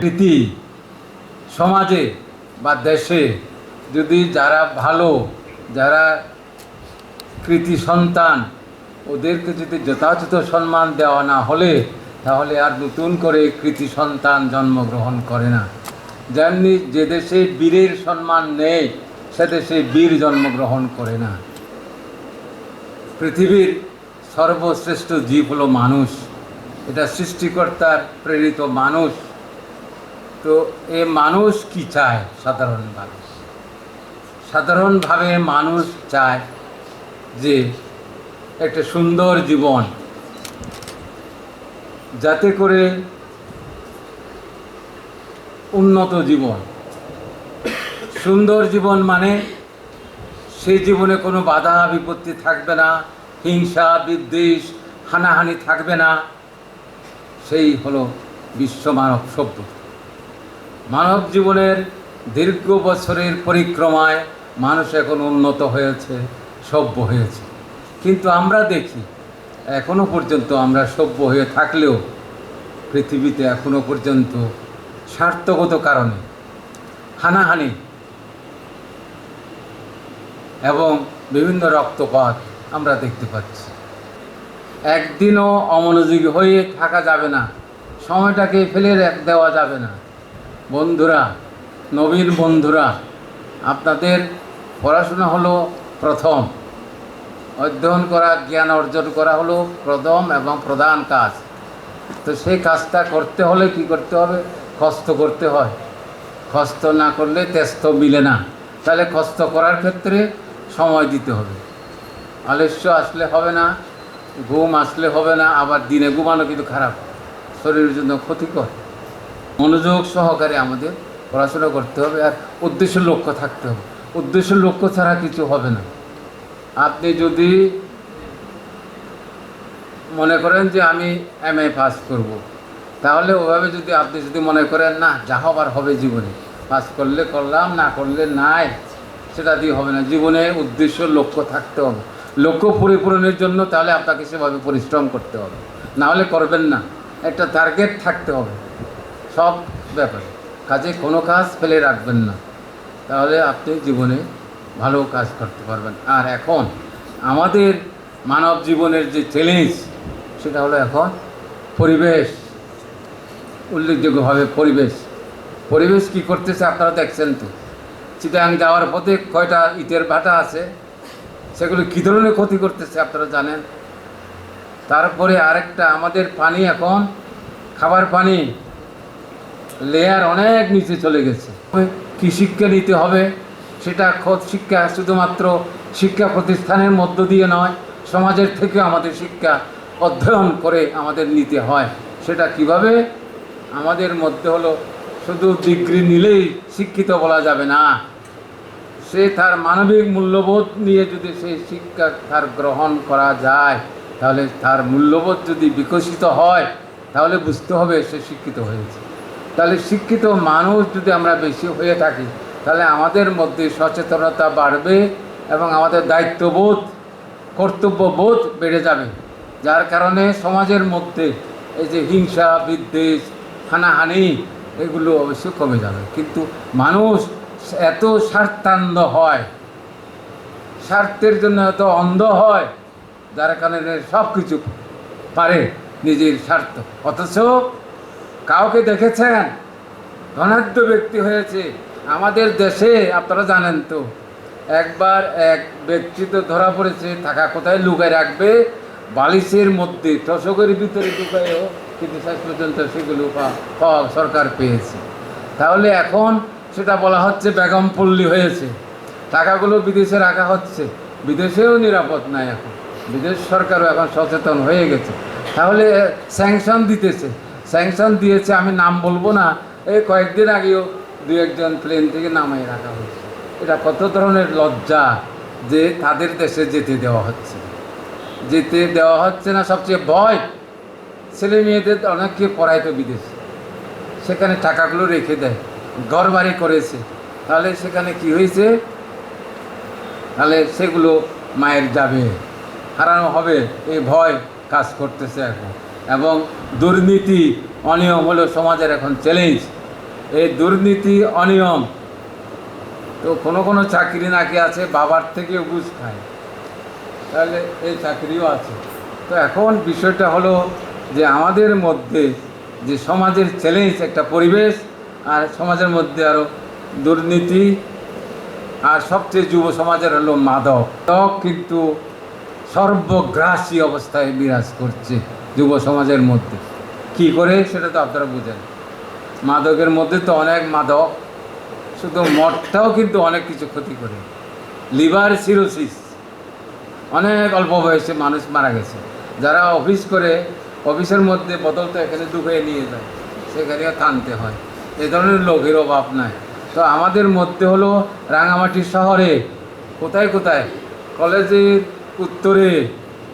প্রীতি সমাজে বা দেশে যদি যারা ভালো, যারা কৃতি সন্তান, ওদেরকে যদি যথাযথ সম্মান দেওয়া না হলে, তাহলে আর নতুন করে কৃতি সন্তান জন্মগ্রহণ করে না। যেমনি যে দেশে বীরের সম্মান নেই, সে দেশে বীর জন্মগ্রহণ করে না। পৃথিবীর সর্বশ্রেষ্ঠ জীব হলো মানুষ। এটা সৃষ্টিকর্তার প্রেরিত মানুষ। তো এ মানুষ কি চায় সাধারণভাবে? সাধারণভাবে মানুষ চায় যে একটা সুন্দর জীবন, যাতে করে উন্নত জীবন। সুন্দর জীবন মানে সেই জীবনে কোনো বাধা বিপত্তি থাকবে না, হিংসা, বিদ্বেষ, হানাহানি থাকবে না। সেই হলো বিশ্ব মানব সভ্যতা। মানব জীবনের দীর্ঘ বছরের পরিক্রমায় মানুষ এখন উন্নত হয়েছে, সভ্য হয়েছে। কিন্তু আমরা দেখি, এখনও পর্যন্ত আমরা সভ্য হয়ে থাকলেও পৃথিবীতে এখনও পর্যন্ত স্বার্থগত কারণে হানাহানি এবং বিভিন্ন রক্তপাত আমরা দেখতে পাচ্ছি। একদিনও অমনোযোগী হয়ে থাকা যাবে না, সময়টাকে ফেলে দেওয়া যাবে না। বন্ধুরা, নবীন বন্ধুরা, আপনাদের পড়াশোনা হলো প্রথম। অধ্যয়ন করা, জ্ঞান অর্জন করা হলো প্রথম এবং প্রধান কাজ। তো সেই কাজটা করতে হলে কি করতে হবে? কষ্ট করতে হয়। কষ্ট না করলে তেস্ত মিলে না। তাহলে কষ্ট করার ক্ষেত্রে সময় দিতে হবে। আলস্য আসলে হবে না, ঘুম আসলে হবে না, আবার দিনে ঘুমানো কিন্তু খারাপ। শরীরের জন্য ক্ষতিকর। মনোযোগ সহকারে আমাদের পড়াশোনা করতে হবে আর উদ্দেশ্য লক্ষ্য থাকতে হবে। উদ্দেশ্য লক্ষ্য ছাড়া কিছু হবে না। আপনি যদি মনে করেন যে আমি এম এ পাস করব। তাহলে ওভাবে যদি আপনি যদি মনে করেন, না, যা হবার হবে জীবনে। পাস করলে করলাম, না করলে নাই, সেটা দিয়ে হবে না। জীবনে উদ্দেশ্য, লক্ষ্য থাকতে হবে। লক্ষ্য পরিপূরণের জন্য তাহলে আপনাকে সেভাবে পরিশ্রম করতে হবে। না হলে করবেন না। একটা টার্গেট থাকতে হবে। সব ব্যাপারে। কাজে কোনো কাজ ফেলে রাখবেন না। তাহলে আপনি জীবনে ভালো কাজ করতে পারবেন। আর এখন আমাদের মানব জীবনের যে চ্যালেঞ্জ সেটা হলো এখন পরিবেশ। উল্লেখযোগ্যভাবে পরিবেশ। পরিবেশ কি করতেছে আপনারা দেখছেন তো। চিটাং যাওয়ার পথে কয়টা ইটের ভাটা আছে, সেগুলো কী ধরনের ক্ষতি করতেছে আপনারা জানেন? তারপরে আরেকটা, আমাদের পানি এখন, খাবার পানি। লেয়ার অনেক নিচে চলে গেছে। কি শিক্ষা নিতে হবে? সেটা খোদ শিক্ষা শুধুমাত্র শিক্ষা প্রতিষ্ঠানের মধ্য দিয়ে নয়, সমাজের থেকে আমাদের শিক্ষা অধ্যয়ন করে আমাদের নিতে হয়। সেটা কীভাবে? আমাদের মধ্যে হলো শুধু ডিগ্রি নিলেই শিক্ষিত বলা যাবে না। সে তার মানবিক মূল্যবোধ নিয়ে যদি সেই শিক্ষা তার গ্রহণ করা যায়, তাহলে তার মূল্যবোধ যদি বিকশিত হয়, তাহলে বুঝতে হবে সে শিক্ষিত হয়েছে। তাহলে শিক্ষিত মানুষ যদি আমরা বেশি হয়ে থাকি, তাহলে আমাদের মধ্যে সচেতনতা বাড়বে এবং আমাদের দায়িত্ববোধ, কর্তব্যবোধ বেড়ে যাবে। যার কারণে সমাজের মধ্যে এই যে হিংসা, বিদ্বেষ, হানাহানি, এগুলো অবশ্যই কমে যাবে। কিন্তু মানুষ এত স্বার্থান্ধ হয়, স্বার্থের জন্য এত অন্ধ হয়, যার কারণে সব কিছু পারে নিজের স্বার্থ। অথচ কাউকে দেখেছেন? ধনাঢ্য ব্যক্তি হয়েছে আমাদের দেশে, আপনারা জানেন তো। একবার এক ব্যক্তি তো ধরা পড়েছে টাকা কোথায় লুকায় রাখবে? বালিশের মধ্যে টসকের ভিতরে ঢুকায়ও কিন্তু শেষ পর্যন্ত সেগুলো সরকার পেয়েছে। তাহলে এখন সেটা বলা হচ্ছে বেগম পল্লী হয়েছে। টাকাগুলো বিদেশে রাখা হচ্ছে। বিদেশেও নিরাপদ নাই এখন। বিদেশ সরকারও এখন সচেতন হয়ে গেছে। তাহলে স্যাংশন দিতেছে। স্যাংশন দিয়েছে, আমি নাম বলব না। এই কয়েকদিন আগেও দু একজন প্লেন থেকে নামাই রাখা হয়েছে। এটা কত ধরনের লজ্জা যে তাদের দেশে যেতে দেওয়া হচ্ছে। যেতে দেওয়া হচ্ছে না, সবচেয়ে ভয় ছেলে মেয়েদের, অনেককে পড়াইতো বিদেশে। সেখানে টাকাগুলো রেখে দেয় ঘর বাড়ি করেছে। তাহলে সেখানে কি হয়েছে? তাহলে সেগুলো মায়ের যাবে, হারানো হবে, এই ভয় কাজ করতেছে এখন। এবং দুর্নীতি অনিয়ম হলো সমাজের এখন চ্যালেঞ্জ এই দুর্নীতি, অনিয়ম তো কোনো কোনো চাকরি নাকি আছে, বাবার থেকে ঘুষ খায়। তাহলে এই চাকরিও আছে। তো এখন বিষয়টা হলো যে আমাদের মধ্যে যে সমাজের চ্যালেঞ্জ একটা পরিবেশ, আর সমাজের মধ্যে আরও দুর্নীতি, আর সবচেয়ে যুব সমাজের হলো মাদক কিন্তু সর্বগ্রাসী অবস্থায় বিরাজ করছে। যুব সমাজের মধ্যে। কি করে? সেটা তো আপনারা বুঝেন। মাদকের মধ্যে তো অনেক মাদক, শুধু মদটাও কিন্তু অনেক কিছু ক্ষতি করে। লিভার সিরোসিস, অনেক অল্প বয়সে মানুষ মারা গেছে। যারা অফিস করে, অফিসের মধ্যে বোতল তো এখানে ঢুকিয়ে নিয়ে যায়, সেখানে টানতে হয়। এ ধরনের লোকের অভাব নাই। তো আমাদের মধ্যে হলো রাঙামাটি শহরে, কোথায় কোথায়? কলেজের উত্তরে,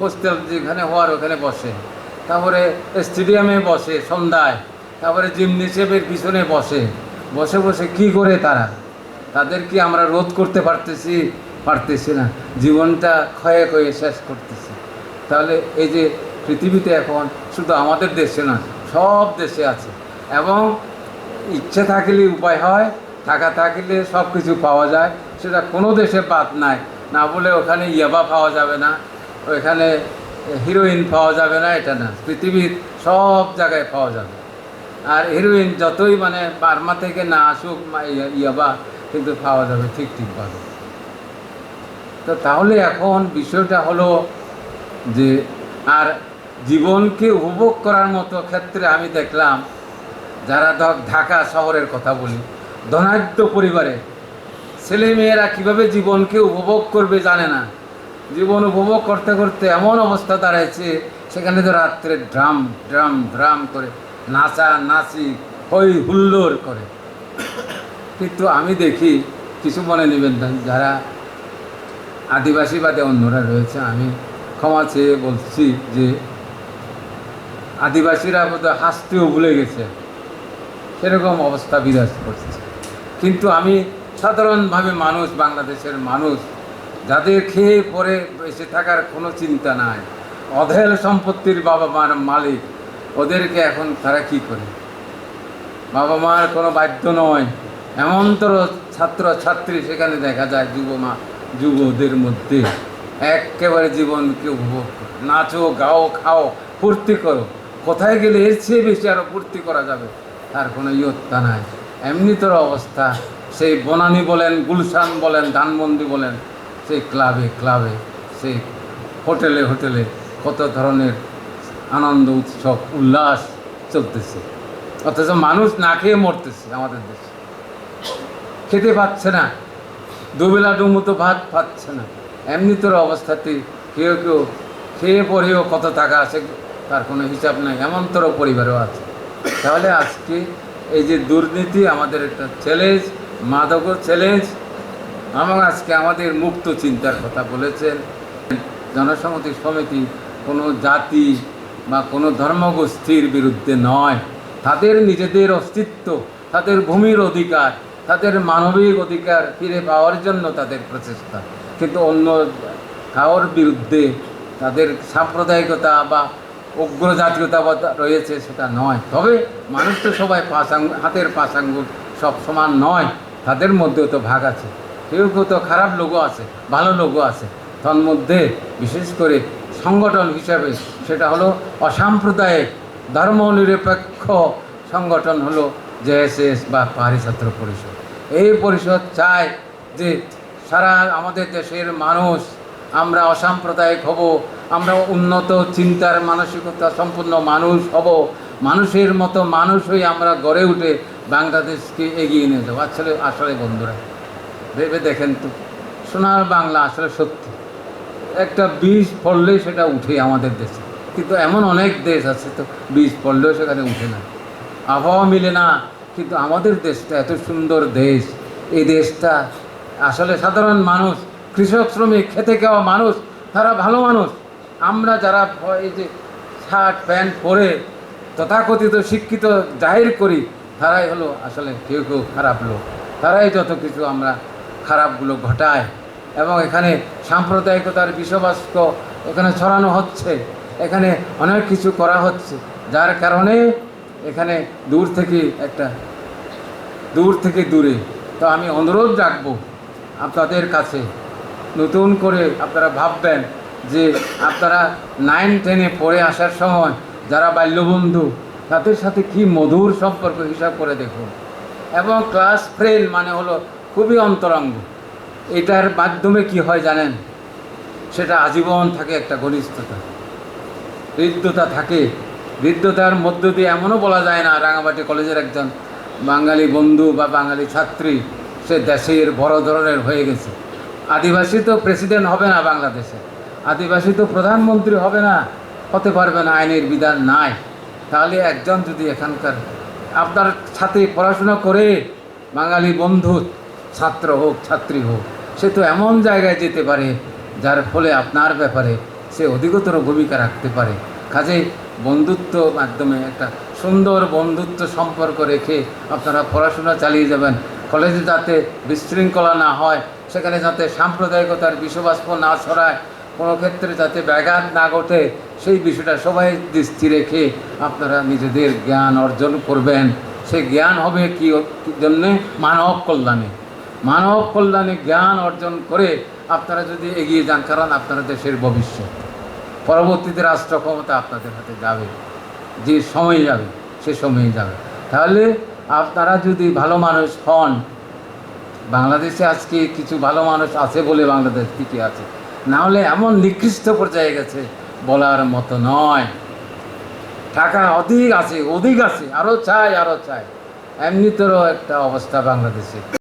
হোস্টেল যেখানে হওয়ার ওখানে বসে। তারপরে স্টেডিয়ামে বসে সন্ধ্যায়। তারপরে জিমনেসিয়ামের পিছনে বসে। বসে বসে কি করে তারা? তাদের কি আমরা রোধ করতে পারতেছি? পারতেছি না। জীবনটা ক্ষয়ে ক্ষয়ে শেষ করতেছি। তাহলে এই যে পৃথিবীতে এখন শুধু আমাদের দেশে না, সব দেশে আছে। এবং ইচ্ছে থাকলে উপায় হয় টাকা থাকলে সব কিছু পাওয়া যায়। সেটা কোনো দেশে বাদ নাই। না বলে ওখানে ইয়াবা পাওয়া যাবে না। ওইখানে হিরোইন পাওয়া যাবে না, এটা না। পৃথিবীর সব জায়গায় পাওয়া যাবে। আর হিরোইন যতই মানে বার্মা থেকে না আসুক ইয়াবা কিন্তু পাওয়া যাবে ঠিক ঠিকভাবে। তো তাহলে এখন বিষয়টা হলো যে, আর জীবনকে উপভোগ করার মতো ক্ষেত্রে আমি দেখলাম, যারা ধর ঢাকা শহরের কথা বলি, ধনাঢ্য পরিবারে ছেলে মেয়েরা কীভাবে জীবনকে উপভোগ করবে জানে না। জীবন উপভোগ করতে করতে এমন অবস্থা দাঁড়াইছে, সেখানে তো রাত্রে ড্রাম ড্রাম ড্রাম করে নাচা, নাচি হই হুল্লোড় করে। কিন্তু আমি দেখি, কিছু মনে নেবেন না, যারা আদিবাসী বাদে অন্যরা রয়েছে, আমি ক্ষমা চেয়ে বলছি যে আদিবাসীরা বোধহয় হাসতেও ভুলে গেছে, সেরকম অবস্থা বিরাজ করছে। কিন্তু আমি সাধারণভাবে মানুষ, বাংলাদেশের মানুষ যাদের খেয়ে পরে বেঁচে থাকার কোনো চিন্তা নাই। অধেল সম্পত্তির বাবা মার মালিক, ওদেরকে এখন তারা কি করে? বাবা মার কোনো বাধ্য নয়। এমনতর ছাত্র ছাত্রী সেখানে দেখা যায় যুব মা যুবদের মধ্যে। একেবারে জীবনকে উপভোগ নাচো, গাও, খাও, ফুর্তি করো। কোথায় গেলে এর চেয়ে বেশি আরও ফুর্তি করা যাবে? তার কোনো ইয়ত্তা নাই। এমনিতর অবস্থা। সেই বনানি বলেন, গুলশান বলেন, ধানমন্ডি বলেন সেই ক্লাবে ক্লাবে, সেই হোটেলে হোটেলে কত ধরনের আনন্দ, উৎসব, উল্লাস চলতেছে। অথচ মানুষ না খেয়ে মরতেছে আমাদের দেশে। খেতে পাচ্ছে না, দুবেলা ডুমুতো ভাত পাচ্ছে না। এমনি তোর অবস্থাতে কেউ কেউ খেয়ে পরেও কত টাকা আছে, তার কোনো হিসাব নাই, এমন তোর পরিবারও আছে। তাহলে আজকে এই যে দুর্নীতি, আমাদের একটা চ্যালেঞ্জ মাদকও চ্যালেঞ্জ এবং আজকে আমাদের মুক্ত চিন্তার কথা বলেছেন। জনসংহতি সমিতি কোনো জাতি বা কোনো ধর্মগোষ্ঠীর বিরুদ্ধে নয়। তাদের নিজেদের অস্তিত্ব, তাদের ভূমির অধিকার, তাদের মানবিক অধিকার ফিরে পাওয়ার জন্য তাদের প্রচেষ্টা। কিন্তু অন্য কারোর বিরুদ্ধে তাদের সাম্প্রদায়িকতা বা উগ্র রয়েছে সেটা নয়। তবে মানুষ তো সবাই পাঁচ হাতের পাঁচ আঙ্গুল সব সমান নয়। তাদের মধ্যেও তো ভাগ আছে। কেউ কেউ তো খারাপ লোকও আছে, ভালো লোকও আছে। তন্মধ্যে বিশেষ করে সংগঠন হিসাবে সেটা হলো অসাম্প্রদায়িক, ধর্মনিরপেক্ষ সংগঠন হলো জেএসএস বা পাহাড়ি ছাত্র পরিষদ। এই পরিষদ চায় যে সারা আমাদের দেশের মানুষ আমরা অসাম্প্রদায়িক হব, আমরা উন্নত চিন্তার মানসিকতা সম্পূর্ণ মানুষ হব, মানুষের মতো মানুষ হয়ে আমরা গড়ে উঠে বাংলাদেশকে এগিয়ে নিয়ে যাব। আসলে আসলে বন্ধুরা ভেবে দেখেন তো। সোনার বাংলা আসলে সত্যি। একটা বীজ পড়লেই সেটা উঠে আমাদের দেশে। কিন্তু এমন অনেক দেশ আছে তো, বীজ পড়লেও সেখানে উঠে না। আবহাওয়া মিলে না, কিন্তু আমাদের দেশটা এত সুন্দর দেশ। এই দেশটা আসলে সাধারণ মানুষ, কৃষক, শ্রমিক, খেতে খাওয়া মানুষ, তারা ভালো মানুষ। আমরা যারা এই যে শার্ট, প্যান্ট পরে তথাকথিত, শিক্ষিত, জাহির করি, তারাই হলো আসলে কেউ কেউ খারাপ লোক। তারাই যত কিছু আমরা খারাপগুলো ঘটায় এবং এখানে সাম্প্রদায়িকতার বিষবাস্ক এখানে ছড়ানো হচ্ছে। এখানে অনেক কিছু করা হচ্ছে, যার কারণে এখানে দূর থেকে একটা, দূর থেকে দূরে। তো আমি অনুরোধ রাখব আপনাদের কাছে, নতুন করে আপনারা ভাববেন যে আপনারা নাইন টেনে পড়ে আসার সময় যারা বাল্যবন্ধু, তাদের সাথে কি মধুর সম্পর্ক হিসাব করে দেখুন। এবং ক্লাস ফ্রেন্ড মানে হলো খুবই অন্তরঙ্গ। এটার মাধ্যমে কি হয় জানেন? সেটা আজীবন থাকে একটা ঘনিষ্ঠতা। হৃদ্যতা থাকে। হৃদ্যতার মধ্য দিয়ে এমনও বলা যায় না, রাঙামাটি কলেজের একজন বাঙালি বন্ধু বা বাঙালি ছাত্রী, সে দেশের বড় ধরনের হয়ে গেছে। আদিবাসী তো প্রেসিডেন্ট হবে না বাংলাদেশে। আদিবাসী তো প্রধানমন্ত্রী হবে না, হতে পারবে না, আইনের বিধান নাই। তাহলে একজন যদি এখানকার, আপনার সাথে পড়াশোনা করে বাঙালি বন্ধু ছাত্র হোক, ছাত্রী হোক, সে তো এমন জায়গায় যেতে পারে যার ফলে আপনার ব্যাপারে সে অধিকতর ভূমিকা রাখতে পারে। কাজেই বন্ধুত্ব মাধ্যমে একটা সুন্দর বন্ধুত্ব সম্পর্ক রেখে আপনারা পড়াশোনা চালিয়ে যাবেন। কলেজে যাতে বিশৃঙ্খলা না হয়, সেখানে যাতে সাম্প্রদায়িকতার বিষবাষ্প না ছড়ায়, কোনো ক্ষেত্রে যাতে ব্যাঘাত না ঘটে, সেই বিষয়টা সবাই দৃষ্টি রেখে আপনারা নিজেদের জ্ঞান অর্জন করবেন। সেই জ্ঞান হবে কি জন্যে? মানব কল্যাণে। মানব কল্যাণে জ্ঞান অর্জন করে আপনারা যদি এগিয়ে যান, কারণ আপনারা দেশের ভবিষ্যৎ। পরবর্তীতে রাষ্ট্র ক্ষমতা আপনাদের হাতে যাবে। যে সময় যাবে, সে সময়ে যাবে। তাহলে আপনারা যদি ভালো মানুষ হন, বাংলাদেশে আজকে কিছু ভালো মানুষ আছে বলে বাংলাদেশ টিকে আছে, না হলে এমন নিকৃষ্ট পর্যায়ে গেছে বলার মতো নয়। টাকা অধিক আছে অধিক আছে আরও চাই আরও চাই। এমনিতেরও একটা অবস্থা বাংলাদেশে।